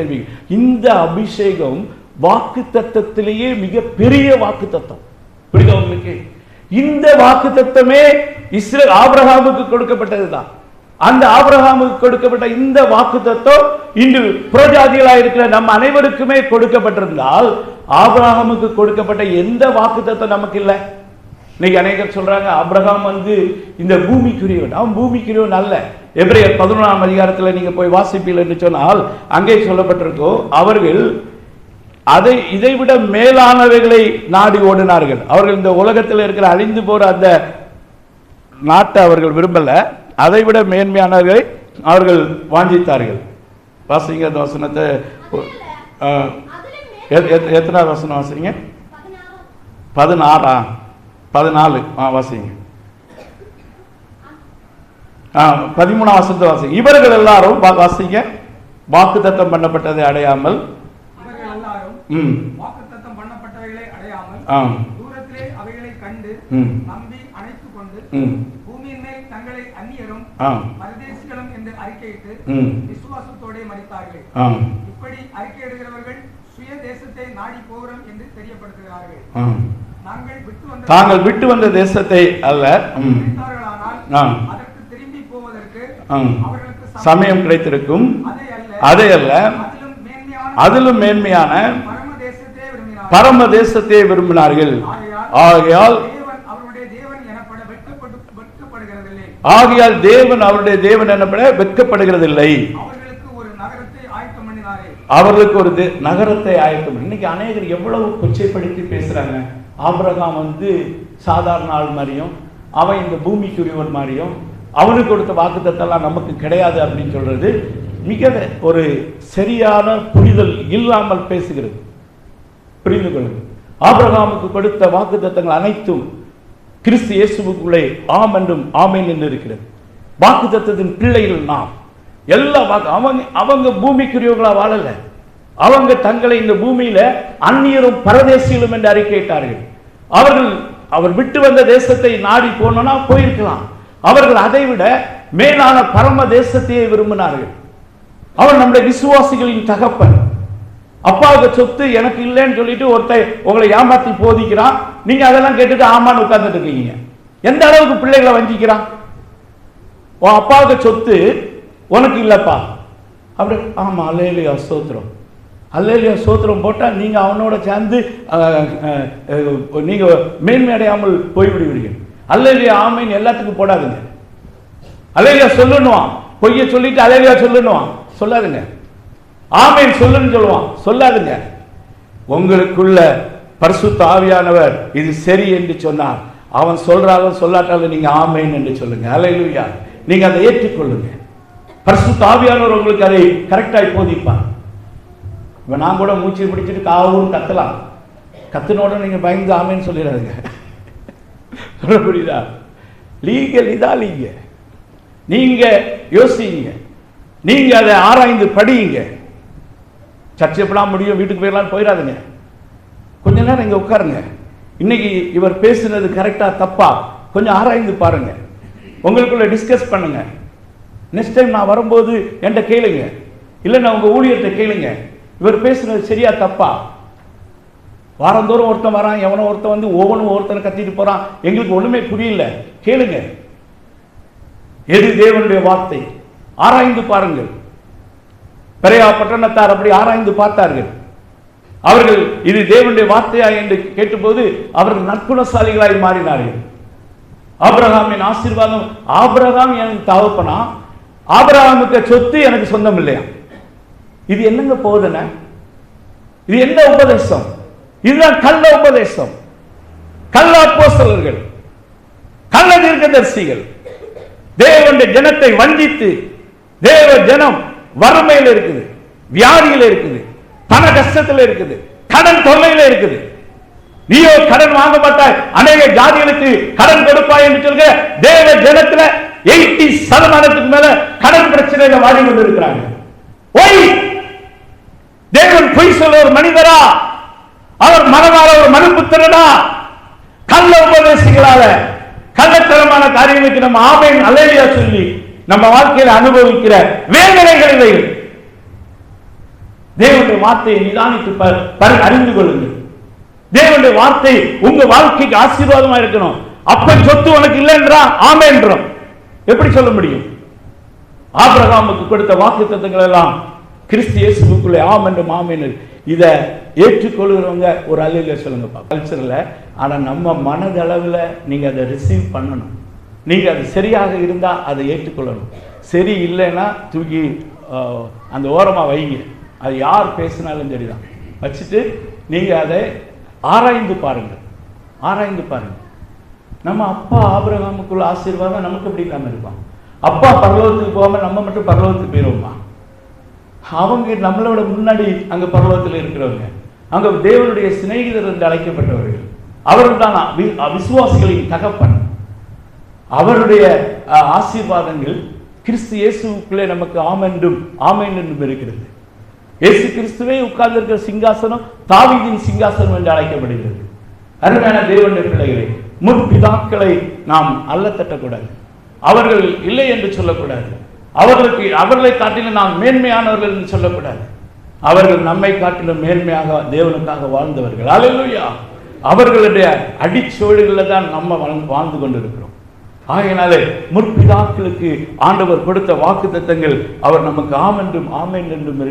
தெரிவி இந்த அபிஷேகம் வாக்கு தத்தத்திலேயே மிக பெரிய வாக்கு தத்தம் புரியுதா உங்களுக்கு? இந்த வாக்கு தத்தமே இஸ்ரேல் ஆபிரகாமுக்கு கொடுக்கப்பட்டதுதான். அந்த ஆபிரகாமுக்கு கொடுக்கப்பட்ட இந்த வாக்கு தத்துவம் இன்று புறஜாதிகளாக இருக்கிற நம்ம அனைவருக்குமே கொடுக்கப்பட்டிருந்தால் ஆபிரகாமுக்கு கொடுக்கப்பட்ட எந்த வாக்கு தத்துவம் நமக்கு இல்லை? இன்னைக்கு அநேகர் சொல்றாங்க ஆபிரகாம் வந்து இந்த பூமிக்குரியவன். அவன் பூமிக்குரியவன் அல்ல. எபிரேயர் பதினொன்றாம் அதிகாரத்தில் நீங்க போய் வாசிப்பீர்கள் என்று சொன்னால் அங்கே சொல்லப்பட்டிருக்கோ அவர்கள் அதை இதைவிட மேலானவைகளை நாடி ஓடினார்கள். அவர்கள் இந்த உலகத்தில் இருக்கிற அழிந்து போற அந்த நாட்டை அவர்கள் விரும்பல. அதை விட மேன்மையானவர்களை அவர்கள் வாஞ்சித்தார்கள். வாசிங்க அந்த வசனத்தை. எத்தனாவது வசனம் வாசிங்க? பதினாறா? பதினாலு. ஆ வாசிங்க. ஆ பதிமூணாம் வசனத்தை வாசிங்க. இவர்கள் எல்லாரும் வாசிங்க. வாக்குத்தத்தம் பண்ணப்பட்டதை அடையாமல். ம். வாக்குத்தத்தம் பண்ணப்பட்டவைகளை அடையாமல் ஆ. தூரத்திலே அவைகளை கண்டு ம். ம். பூமியின் மேல் தங்களை அந்நியரும் ஆ. பரதேசிகளும் என்று அறிக்கையிட்டு விசுவாசத்தோடே மறித்தார்கள் இப்படி அறிக்கையிடுகிறவர்கள் சுய தேசத்தை நாடி போகிறோம் என்று தெரியப்படுத்துகிறார்கள். தாங்கள் விட்டு வந்த தேசத்தை அல்ல. சமயம் கிடைத்திருக்கும். அதை அல்ல. அதை அல்ல. அதிலும் மேன்மையான பரம தேசத்தை விரும்பினார்கள். ஆகையால் ஆகையால் தேவன் அவருடைய தேவன் எனப்பட வெட்கப்படுகிறதில்லை. அவர்களுக்கு ஒரு நகரத்தை ஆயத்தம் இன்னைக்கு அநேகர் எவ்வளவு கொச்சைப்படுத்தி பேசுறாங்க. ஆபிரகாம் வந்து சாதாரண ஆள் மாதிரியும் அவன் இந்த பூமிக்குரியவன் மாதிரியும் அவனுக்கு கொடுத்த வாக்குத்தத்தெல்லாம் நமக்கு கிடையாது அப்படின்னு சொல்றது மிக ஒரு சரியான புரிதல் இல்லாமல் பேசுகிறது. புரிந்து கொள்ளுங்கள் ஆபிரகாமுக்கு கொடுத்த வாக்குத்தத்தங்கள் அனைத்தும் கிறிஸ்து இயேசுவுக்குள்ளே ஆம் என்றும் ஆமேன் என்று இருக்கிறது. வாக்குத்தத்தத்தின் பிள்ளைகள் நாம். எல்லா வாக்கு அவங்க அவங்க பூமிக்குரியவர்களா வாழலை. அவங்க தங்களை இந்த பூமியில அந்நியரும் பரதேசியிலும் என்று அறிக்கையிட்டார்கள். அவர்கள் அவர் விட்டு வந்த தேசத்தை நாடி போனோம்னா போயிருக்கலாம். அவர்கள் அதை விட மேலான பரம தேசத்தையே விரும்பினார்கள். அவன் நம்முடைய விசுவாசிகளின் தகப்பன். அப்பாவுக்கு சொத்து எனக்கு இல்லைன்னு சொல்லிட்டு ஒருத்தன் உங்களை ஏமாத்தி போதிக்கிறான். நீங்க அதெல்லாம் கேட்டுட்டு ஆமான்னு உட்கார்ந்துட்டு இருக்கீங்க. எந்த அளவுக்கு பிள்ளைகளை வஞ்சிக்கிறான்? உன் அப்பாவுக்கு சொத்து உனக்கு இல்லப்பா. அப்படி ஆமா அல்லேலியா அஸ்தோத்திரம் அல்லேலியா சோத்திரம் போட்டால் நீங்கள் அவனோட சேர்ந்து நீங்கள் அஹ், மேன்மை அடையாமல் போய்விடுவீர்கள். அல்லேலியா ஆமைன்னு எல்லாத்துக்கும் போடாதுங்க. அலேலியா சொல்லணுவான். பொய்ய சொல்லிட்டு அலேலியா சொல்லணுவான். சொல்லாதுங்க. ஆமைன் சொல்லுன்னு சொல்லுவான். சொல்லாதுங்க. உங்களுக்குள்ள பரிசுத்த ஆவியானவர் இது சரி என்று சொன்னார். அவன் சொல்றாலும் சொல்லாட்டாலும் நீங்க ஆமைன்னு என்று சொல்லுங்க. அலையிலுயா நீங்க அதை ஏற்றுக்கொள்ளுங்க. பரிசுத்த ஆவியானவர் உங்களுக்கு அதை கரெக்டாக போதிப்பான் இப்போ நான் கூட மூச்சு பிடிச்சிட்டு காவும் கத்தலாம். கத்துனோட நீங்கள் பயந்து ஆமேன்னு சொல்லிடாதுங்க. சொல்ல புரியுதா? லீகல் இதா லீங்க நீங்கள் யோசிங்க. நீங்கள் அதை ஆராய்ந்து படியுங்க. சர்ச்சை எப்படா முடியும் வீட்டுக்கு போயிடலான்னு போயிடாதுங்க. கொஞ்ச நேரம் இங்கே உட்காருங்க. இன்னைக்கு இவர் பேசுனது கரெக்டாக தப்பா? கொஞ்சம் ஆராய்ந்து பாருங்க. உங்களுக்குள்ள டிஸ்கஸ் பண்ணுங்க. நெக்ஸ்ட் டைம் நான் வரும்போது என்கிட்ட கேளுங்க. இல்லைன்னா உங்கள் ஊழியர்கிட்ட கேளுங்க. இவர் பேசுனது சரியா தப்பா? வாரந்தோறும் ஒருத்தன் வரான் எவனோ ஒருத்தன் வந்து ஒவ்வொன்றும் ஒருத்தனை கத்திட்டு போறான். எங்களுக்கு ஒண்ணுமே புரியல. கேளுங்க. எது தேவனுடைய வார்த்தை? ஆராய்ந்து பாருங்கள். பெரியா பட்டணத்தார் அப்படி ஆராய்ந்து பார்த்தார்கள். அவர்கள் இது தேவனுடைய வார்த்தையா என்று கேட்டபோது அவர்கள் நற்குணசாலிகளாய் மாறினார்கள். ஆபிரகாமின் ஆசீர்வாதம் ஆபிரகாம் எனக்கு தகப்பனா? ஆபிரகாமுக்கு சொத்து எனக்கு சொந்தம் இல்லையா இது என்னங்க போதனை? இது எந்த உபதேசம்? இதுதான் கள்ள உபதேசம். கள்ள அப்போசலர்கள் கள்ள தீர்க்கதரிசிகள் தேவனுடைய ஜனத்தை வஞ்சித்து தேவ ஜனம் வறுமையில் இருக்குது வியாதியில இருக்குது பண கஷ்டத்துல இருக்குது கடன் தொல்லையில் இருக்குது. நீயோ கடன் வாங்க மாட்டாய் அநேக ஜாதிகளுக்கு கடன் கொடுப்பாய் என்று சொல்ற தேவ ஜனத்துல எயிட்டி சதமானத்துக்கு மேல கடன் பிரச்சனையில வாடி கொண்டிருக்கிறாங்க ஒய் தேவன் பொய் சொல்ல ஒரு மனிதரா? அவர் மனதார ஒரு மனுப்புத்திரனா? கள்ள உபதேசிகளால கள்ளத்தனமான காரியங்களுக்கு நம்ம ஆமையின் அலையா சொல்லி நம்ம வாழ்க்கையில அனுபவிக்கிற வேதனைகள் இவைகள் தேவனுடைய வார்த்தையை நிதானித்து அறிந்து கொள்ளுங்கள். தேவனுடைய வார்த்தை உங்க வாழ்க்கைக்கு ஆசீர்வாதமா இருக்கணும். அப்ப சொத்து உனக்கு இல்லைன்றா? ஆமென்றோம். எப்படி சொல்ல முடியும்? ஆபிரகாமுக்கு கொடுத்த வாக்கு எல்லாம் கிறிஸ்து இயேசுக்குள்ளே ஆம் என்று ஆமென் இதை ஏற்றுக்கொள்கிறவங்க ஒரு அலையில சொல்லுங்கப்பா கல்ச்சர்ல ஆனா நம்ம மனதளவுல நீங்க அதை ரிசீவ் பண்ணணும். நீங்க அது சரியாக இருந்தா அதை ஏற்றுக்கொள்ளணும். சரி இல்லைன்னா தூக்கி அந்த ஓரமா வைங்க. அது யார் பேசினாலும் சரிதான். வச்சுட்டு நீங்க அதை ஆராய்ந்து பாருங்க ஆராய்ந்து பாருங்க நம்ம அப்பா ஆபிரகாமுக்குள்ள ஆசீர்வாதம் நமக்கு அப்படி இல்லாமல் இருப்பான் அப்பா பரலோகத்துக்கு போகாம நம்ம மட்டும் பரலோகத்துக்கு போயிடுவோமா அவங்க நம்மளோட முன்னாடி அங்க பரலோகத்தில் இருக்கிறவங்க. அங்க தேவனுடைய சிநேகிதர் என்று அழைக்கப்பட்டவர்கள். அவர்கள் தான் வி- விசுவாசிகளின் தகப்பன். அவருடைய அஹ், ஆசீர்வாதங்கள் கிறிஸ்து இயேசுக்குள்ளே நமக்கு ஆமென்றும் ஆமென் என்றும் இருக்கிறது. இயேசு கிறிஸ்துவே உட்கார்ந்திருக்கிற சிங்காசனம் தாவிதின் சிங்காசனம் என்று அழைக்கப்படுகிறது. அருமையான தேவனுடைய முன் முற்பிதாக்களை நாம் அல்ல தட்டக்கூடாது அவர்கள் இல்லை என்று சொல்லக்கூடாது. அவர்களுக்கு அவர்களை காட்டிலும் நாம் மேன்மையானவர்கள் என்று சொல்லக்கூடாது அவர்கள் நம்மை காட்டிலும் மேன்மையாக தேவனுக்காக வாழ்ந்தவர்கள். அல்லேலூயா அவர்களுடைய அடிச்சோடுகளில் தான் நம்ம வாழ்ந்து- வாழ்ந்து கொண்டிருக்கிறோம். ஆகையினாலே முற்பிதாக்களுக்கு ஆண்டவர் கொடுத்த வாக்கு தத்தங்கள் அவர் நமக்கு ஆமென்றும் ஆமென் என்றும்